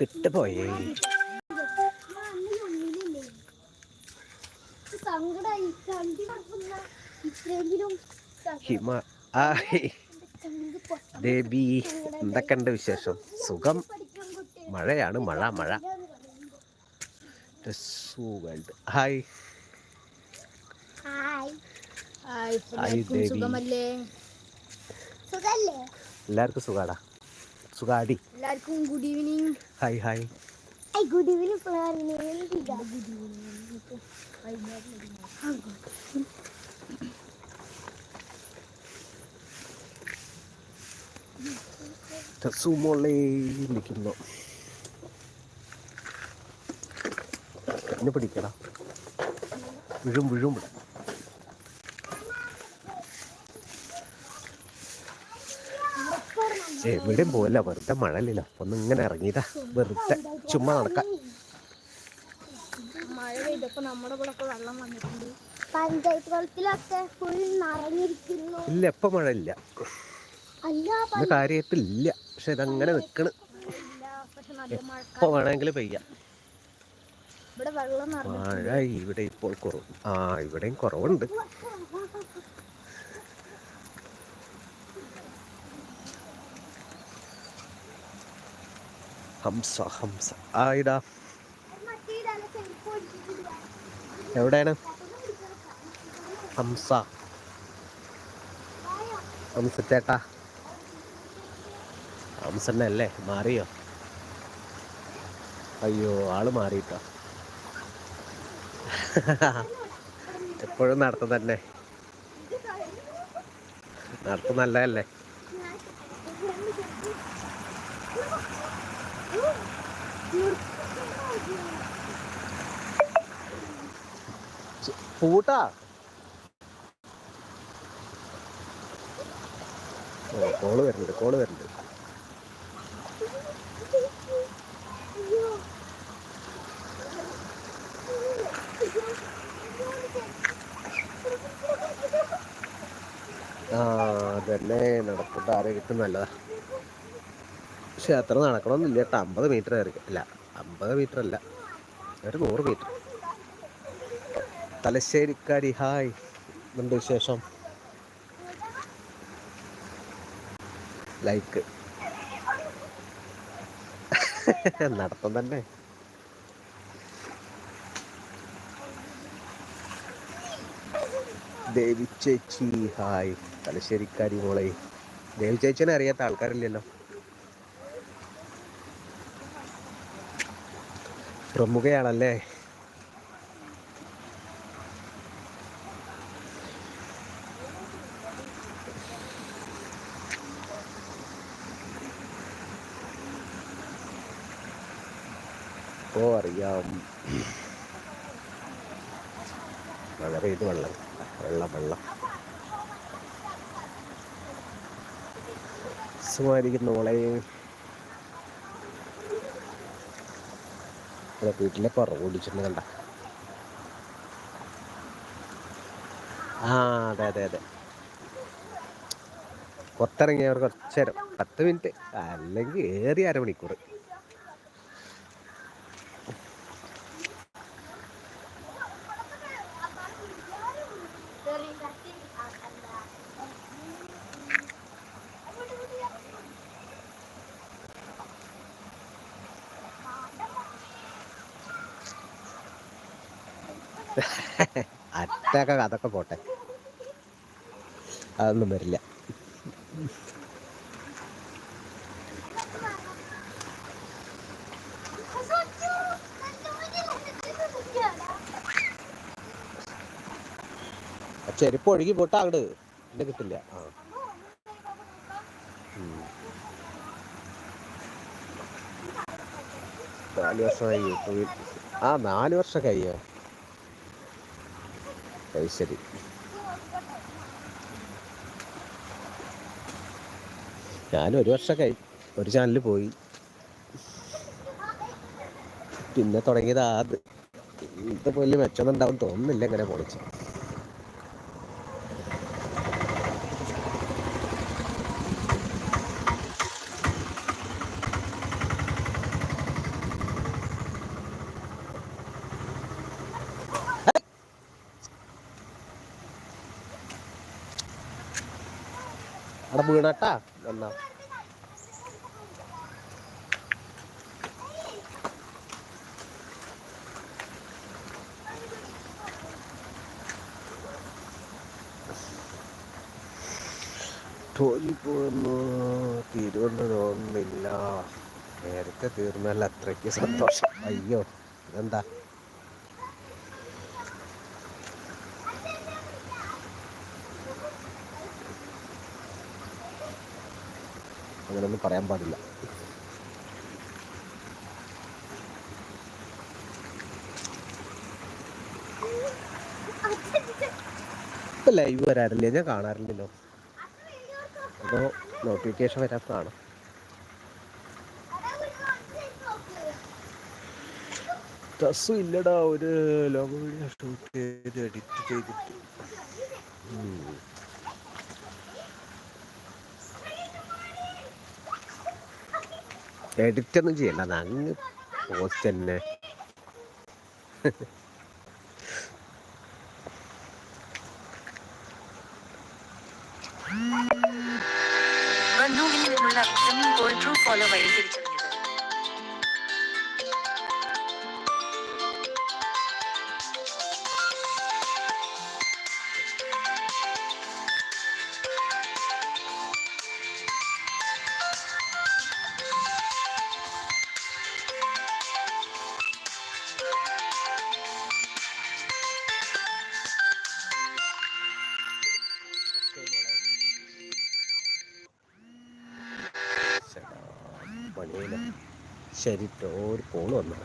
കിട്ടുപോയേ. സങ്കടായി കണ്ടി നടക്കുന്ന ഇത്രയെങ്കിലും ഹിമ ആ ദേബി എന്തൊക്കെയുണ്ട് വിശേഷം? സുഖം. മഴയാണ് മഴ മഴ. World hi. ഹായ്. സുഖല്ലേ? എല്ലാവർക്കും സുഖാടാ. സുഖാടി. എല്ലാവർക്കും good evening hi hi good evening ഫ്ലവറിനെ സുമോളെ നിൽക്കുന്നു. എന്നെ പിടിക്കടാ. വിഴും വിഴും ഇവിടെ. എവിടെയും പോയല്ല വെറുതെ മഴയില്ലല്ലോ. ഒന്ന് ഇങ്ങനെ ഇറങ്ങിയതാ. വെറുതെ ചുമ്മാ നടക്കാം. മഴ പെയ്തപ്പോ നമ്മുടെ ഇവിടെ വെള്ളം വന്നിട്ടുണ്ട്. പഞ്ചായത്ത് കുളത്തിലൊക്കെ ഫുൾ നിറഞ്ഞിരിക്കുന്നു. ഇല്ല ഇപ്പൊ മഴ ഇല്ല കാര്യത്തില്ല ഇന്ന് പക്ഷെ ഇതങ്ങനെ നിക്കണ്. മഴ എപ്പോ വേണമെങ്കിലും പെയ്യാം. മഴ ഇവിടെ ഇപ്പോൾ കുറവ്. ആ ഇവിടെയും കുറവുണ്ട്. ഹംസ ഹംസ. ആ ഇതാ എവിടെയാണ്? ഹംസ. ഹംസ ചേട്ടാ. ഹംസന്നെ അല്ലേ മാറിയോ? അയ്യോ ആൾ മാറിയിട്ടോ. എപ്പോഴും നടത്തം തന്നെ നടത്തം നല്ലതല്ലേ പൂട്ടാ. കോൾ വരുന്നുണ്ട് കോൾ വരുന്നുണ്ട്. ആ അതന്നെ നടക്കട്ടെ ആരോഗ്യത്തിന് നല്ലതാ. പക്ഷെ അത്ര നടക്കണമെന്നില്ല കേട്ടോ അമ്പത് മീറ്റർ ആയിരിക്കും. അല്ല അമ്പത് മീറ്റർ അല്ല. ഒരു നൂറ് മീറ്റർ തലശ്ശേരിക്കാരി ഹായ് എന്തുണ്ട് വിശേഷം? ലൈക്ക് നടത്തം തന്നെ. ദേവി ചേച്ചി ഹായ് തലശ്ശേരിക്കാരി മോളെ. ദേവി ചേച്ചിനെ അറിയാത്ത ആൾക്കാരില്ലല്ലോ. പ്രമുഖയാണല്ലേ? ഓ അറിയാം. മഴ വെള്ളം. വെള്ളം വെള്ളം. സുഖമായിരിക്കുന്നു മോളെ. ഇവിടെ വീട്ടിലെ കുറവ് ഓടിച്ചിട്ടുണ്ട് കണ്ട. ആ അതെ അതെ അതെ. പുറത്തിറങ്ങിയവർ കുറച്ച് നേരം പത്ത് മിനിറ്റ്. അല്ലെങ്കിൽ ഏറിയ അരമണിക്കൂർ അറ്റൊക്കെ അതൊക്കെ പോട്ടെ. അതൊന്നും വരില്ല. ചെരുപ്പ് ഒഴുകി പോട്ടാ അങ്ങോട്ട് എന്നെ കിട്ടില്ല. ആ. നാല് വർഷമായി ആ നാല് വർഷമൊക്കെ കഴിയോ അത് ശരി. ഞാൻ ഒരു ആയി. ഒരു ചാനലിൽ പോയി. പിന്നെ തുടങ്ങിയത് അത്. ഇന്നത്തെ വലിയ മെച്ചമൊന്നും ഉണ്ടാവും തോന്നുന്നില്ല ഇങ്ങനെ പൊളിച്ച് അവിടെ വീണട്ടാ? എന്നാ തോന്നിപ്പോകുന്നു തീരുമെന്ന് തോന്നുന്നില്ല നേരത്തെ തീർന്നല്ല അത്രയ്ക്ക് സന്തോഷം. അയ്യോ ഇതെന്താ? അങ്ങനെയൊന്നും പറയാൻ പാടില്ല. ഇപ്പം ലൈവ് വരാറില്ല? ഞാൻ കാണാറില്ലല്ലോ. അതോ നോട്ടിഫിക്കേഷൻ വരാത്തതാണ് ടസ്സും ഇല്ലടാ ഒരു ലോകം വീഡിയോ ഷൂട്ട് ചെയ്ത് എഡിറ്റ് ചെയ്തിട്ട്. ഉം. എഡിറ്റ് ഒന്നും ചെയ്യണ്ട അത് അങ്ങ് പോസ്റ്റ് തന്നെ ബന്ധുവിൽ നിന്നുള്ള കോൾ ട്രൂ ഫോളോ വഴി തിരിച്ചറിഞ്ഞത് പണിയില്ല ശരി ഒരു കോൾ വന്നു